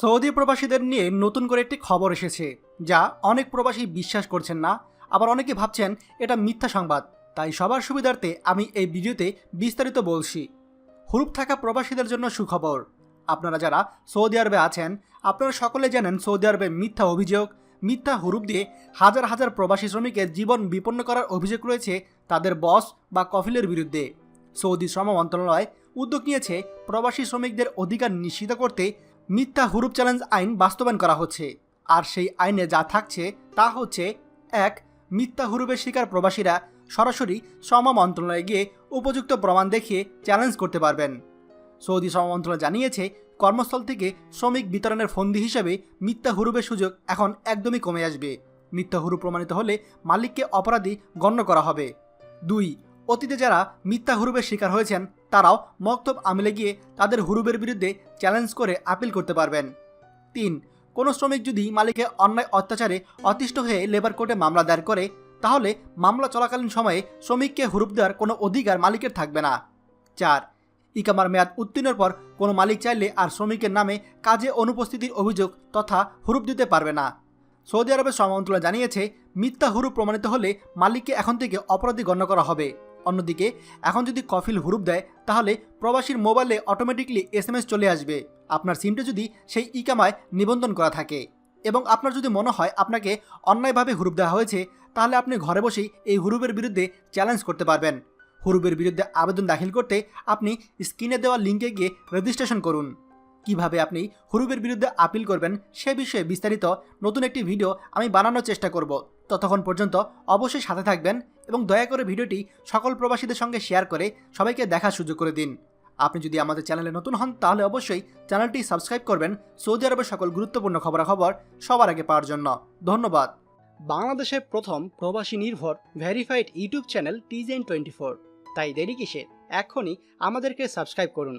Saudi প্রবাসীদের নিয়ে নতুন করে একটি খবর এসেছে, যা অনেক প্রবাসী বিশ্বাস করছেন না, আবার অনেকে ভাবছেন এটা মিথ্যা সংবাদ। তাই সবার সুবিধার্থে আমি এই ভিডিওতে বিস্তারিত বলছি। হুরুপ থাকা প্রবাসীদের জন্য সুখবর। আপনারা যারা সৌদি আরবে আছেন, আপনারা সকলে জানেন সৌদি আরবে মিথ্যা অভিযোগ, মিথ্যা হুরুপ দিয়ে হাজার হাজার প্রবাসী শ্রমিকের জীবন বিপন্ন করার অভিযোগ রয়েছে তাদের বস বা কফিলের বিরুদ্ধে। সৌদি শ্রম মন্ত্রণালয় উদ্যোগ নিয়েছে প্রবাসী শ্রমিকদের অধিকার নিশ্চিত করতে মিথ্যা হুরুপ চ্যালেঞ্জ আইন বাস্তবায়ন করা হচ্ছে। আর সেই আইনে যা থাকছে তা হচ্ছে, এক, মিথ্যা হুরুপের শিকার প্রবাসীরা সরাসরি শ্রম মন্ত্রণালয়ে গিয়ে উপযুক্ত প্রমাণ দেখিয়ে চ্যালেঞ্জ করতে পারবেন। সৌদি শ্রম মন্ত্রণালয় জানিয়েছে, কর্মস্থল থেকে শ্রমিক বিতরণের ফন্দি হিসেবে মিথ্যা হুরুপের সুযোগ এখন একদমই কমে আসবে। মিথ্যা হুরুপ প্রমাণিত হলে মালিককে অপরাধী গণ্য করা হবে। দুই অতীতে যারা মিথ্যা হুরুপের শিকার হয়েছেন, তারাও মক্তব আমিলে গিয়ে তাদের হুরুপের বিরুদ্ধে চ্যালেঞ্জ করে আপিল করতে পারবেন। তিন, কোনো শ্রমিক যদি মালিকের অন্যায় অত্যাচারে অতিষ্ঠ হয়ে লেবার কোর্টে মামলা দায়ের করে, তাহলে মামলা চলাকালীন সময়ে শ্রমিককে হুরুপ দেওয়ার কোনো অধিকার মালিকের থাকবে না। চার, ইকামার মেয়াদ উত্তীর্ণের পর কোনো মালিক চাইলে আর শ্রমিকের নামে কাজে অনুপস্থিতির অভিযোগ তথা হুরুপ দিতে পারবে না। সৌদি আরবের শ্রম মন্ত্রণালয় জানিয়েছে, মিথ্যা হুরুপ প্রমাণিত হলে মালিককে এখন থেকে অপরাধী গণ্য করা হবে। অন্যদিকে, এখন যদি কফিল হুরুপ দেয়, তাহলে প্রবাসীর মোবাইলে অটোমেটিকলি এস চলে আসবে। আপনার সিমটা যদি সেই ইকামায় নিবন্ধন করা থাকে। এবং আপনার যদি মনে হয় আপনাকে অন্যায়ভাবে হুরুপ দেওয়া হয়েছে, তাহলে আপনি ঘরে বসেই এই হুরুপের বিরুদ্ধে চ্যালেঞ্জ করতে পারবেন। হুরুপের বিরুদ্ধে আবেদন দাখিল করতে আপনি স্ক্রিনে দেওয়া লিঙ্কে গিয়ে রেজিস্ট্রেশন করুন। কীভাবে আপনি হুরুপের বিরুদ্ধে আপিল করবেন সে বিষয়ে বিস্তারিত নতুন একটি ভিডিও আমি বানানোর চেষ্টা করব। ততক্ষণ পর্যন্ত অবশ্যই সাথে থাকবেন এবং দয়া করে ভিডিওটি সকল প্রবাসীদের সঙ্গে শেয়ার করে সবাইকে দেখার সুযোগ করে দিন। আপনি যদি আমাদের চ্যানেলে নতুন হন, তাহলে অবশ্যই চ্যানেলটি সাবস্ক্রাইব করবেন। সৌদি আরবের সকল গুরুত্বপূর্ণ খবরাখবর সবার আগে পাওয়ার জন্য। ধন্যবাদ। বাংলাদেশের প্রথম প্রবাসী নির্ভর ভেরিফাইড ইউটিউব চ্যানেল টিজেন টোয়েন্টি ফোর। তাই দেরি কিসের? এখনই আমাদেরকে সাবস্ক্রাইব করুন।